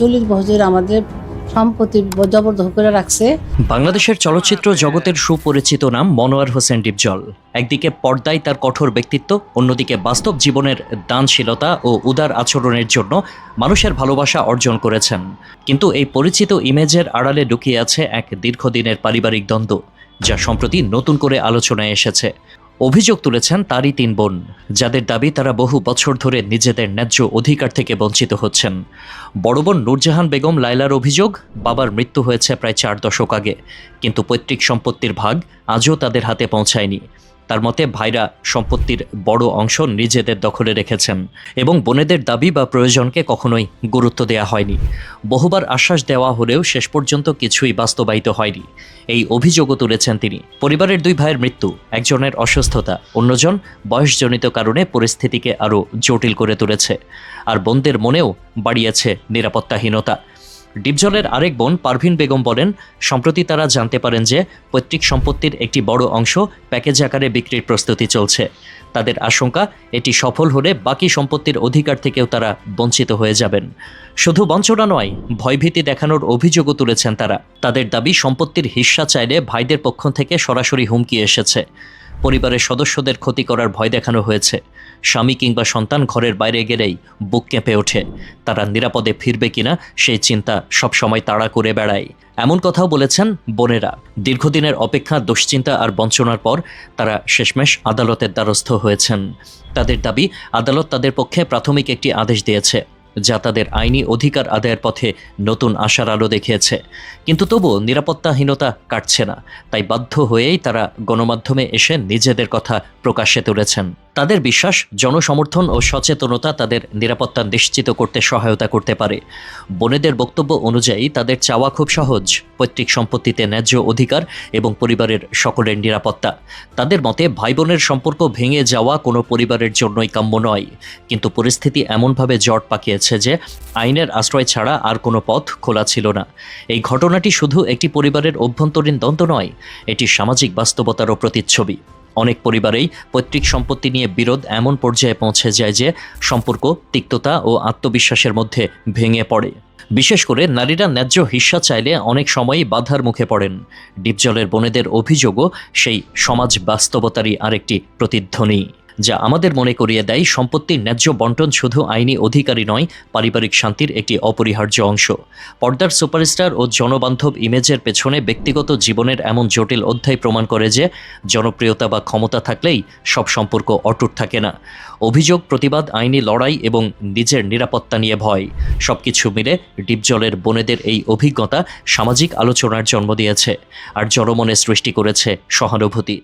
চল্লিশ বছর আমাদের সম্পত্তি জবরদস্ত করে রাখছে। বাংলাদেশের চলচ্চিত্র জগতের সুপরিচিত নাম মনোয়ার হোসেন ডিপজল। একদিকে পর্দায় তার কঠোর ব্যক্তিত্ব, অন্যদিকে বাস্তব জীবনের দানশীলতা ও উদার আচরণের জন্য মানুষের ভালোবাসা অর্জন করেছেন। কিন্তু এই পরিচিত ইমেজের আড়ালে লুকিয়ে আছে এক দীর্ঘদিনের পারিবারিক দ্বন্দ্ব, যা সম্প্রতি নতুন করে আলোচনায় এসেছে। অভিযোগ তুলেছেন তারই তিন বোন, যাদের দাবি তারা বহু বছর ধরে নিজেদের ন্যায্য অধিকার থেকে বঞ্চিত হচ্ছেন। বড় বোন নূরজাহান বেগম লাইলার অভিযোগ, বাবার মৃত্যু হয়েছে প্রায় চার দশক আগে, কিন্তু পৈতৃক সম্পত্তির ভাগ আজও তাদের হাতে পৌঁছায়নি। তার মতে ভাইরা সম্পত্তির বড় অংশ নিজেদের দখলে রেখেছেন এবং বোনেদের দাবি বা প্রয়োজনকে কখনোই গুরুত্ব দেওয়া হয়নি। বহুবার আশ্বাস দেওয়া হলেও শেষ পর্যন্ত কিছুই বাস্তবায়িত হয়নি। এই অভিযোগও তুলেছেন তিনি। পরিবারের দুই ভাইয়ের মৃত্যু, একজনের অসুস্থতা, অন্যজন বয়সজনিত কারণে পরিস্থিতিকে আরও জটিল করে তুলেছে। আর বোনদের মনেও বাড়িয়েছে নিরাপত্তাহীনতা। ডিপজলের আরেক বোন পারভিন বেগম বলেন, সম্প্রতি তারা জানতে পারেন যে পৈতৃক সম্পত্তির একটি বড় অংশ প্যাকেজ আকারে বিক্রির প্রস্তুতি চলছে। তাদের আশঙ্কা, এটি সফল হলে বাকি সম্পত্তির অধিকার থেকেও তারা বঞ্চিত হয়ে যাবেন। শুধু বঞ্চনা নয়, ভয়ভীতি দেখানোর অভিযোগও তুলেছেন তারা। তাদের দাবি, সম্পত্তির হিস্সা চাইলে ভাইদের পক্ষ থেকে সরাসরি হুমকি এসেছে। পরিবারের সদস্যদের ক্ষতি করার ভয় দেখানো হয়েছে। স্বামী কিংবা সন্তান ঘরের বাইরে গেলেই বুক কেঁপে ওঠে। তারা নিরাপদে ফিরবে কিনা সেই চিন্তা সবসময় তাড়া করে বেড়ায়। এমন কথাও বলেছেন বোনেরা। দীর্ঘদিনের অপেক্ষা, দুশ্চিন্তা আর বঞ্চনার পর তারা শেষমেশ আদালতের দ্বারস্থ হয়েছেন। তাদের দাবি, আদালত তাদের পক্ষে প্রাথমিক একটি আদেশ দিয়েছে। যা তাদের আইনি অধিকার আদায়ের পথে নতুন আশার আলো দেখিয়েছে। কিন্তু তবুও নিরাপত্তাহীনতা কাটছে না। তাই বাধ্য হয়েই তারা গণমাধ্যমে এসে নিজেদের কথা প্রকাশ্যে তুলেছেন। তাদের বিশ্বাস, জনসমর্থন ও সচেতনতা তাদের নিরাপত্তা নিশ্চিত করতে সহায়তা করতে পারে। বনেদের বক্তব্য অনুযায়ী তাদের চাওয়া খুব সহজ, পৈতৃক সম্পত্তিতে ন্যায্য অধিকার এবং পরিবারের সকলের নিরাপত্তা। তাদের মতে ভাই বোনের সম্পর্ক ভেঙে যাওয়া কোনো পরিবারের জন্যই কাম্য নয়। কিন্তু পরিস্থিতি এমনভাবে জট পাকিয়েছে যে, আইনের আশ্রয় ছাড়া আর কোনো পথ খোলা ছিল না। এই ঘটনাটি শুধু একটি পরিবারের অভ্যন্তরীণ দ্বন্দ্ব নয়, এটি সামাজিক বাস্তবতারও প্রতিচ্ছবি। অনেক পরিবারেই পৈতৃক সম্পত্তি নিয়ে বিরোধ এমন পর্যায়ে পৌঁছে যায় যে সম্পর্ক, তিক্ততা ও আত্মবিশ্বাসের মধ্যে ভেঙে পড়ে। বিশেষ করে নারীরা ন্যায্য হিস্সা চাইলে অনেক সময়ই বাধার মুখে পড়েন। ডিপজলের বনেদের অভিযোগও সেই সমাজ বাস্তবতারই আরেকটি প্রতিধ্বনি। যা আমাদের মনে করিয়ে দেয় সম্পত্তির ন্যায্য বন্টন শুধু আইনি অধিকারী নয়, পারিবারিক শান্তির একটি অপরিহার্য অংশ। পর্দার সুপারস্টার ও জনবান্ধব ইমেজের পেছনে ব্যক্তিগত জীবনের এমন জটিল অধ্যায় প্রমাণ করে যে, জনপ্রিয়তা বা ক্ষমতা থাকলেই সব সম্পর্ক অটুট থাকে না। অভিযোগ, প্রতিবাদ, আইনি লড়াই এবং নিজের নিরাপত্তা নিয়ে ভয়। সবকিছু মিলে ডিপজলের বোনেদের এই অভিজ্ঞতা সামাজিক আলোচনার জন্ম দিয়েছে, আর জনমনে সৃষ্টি করেছে সহানুভূতি।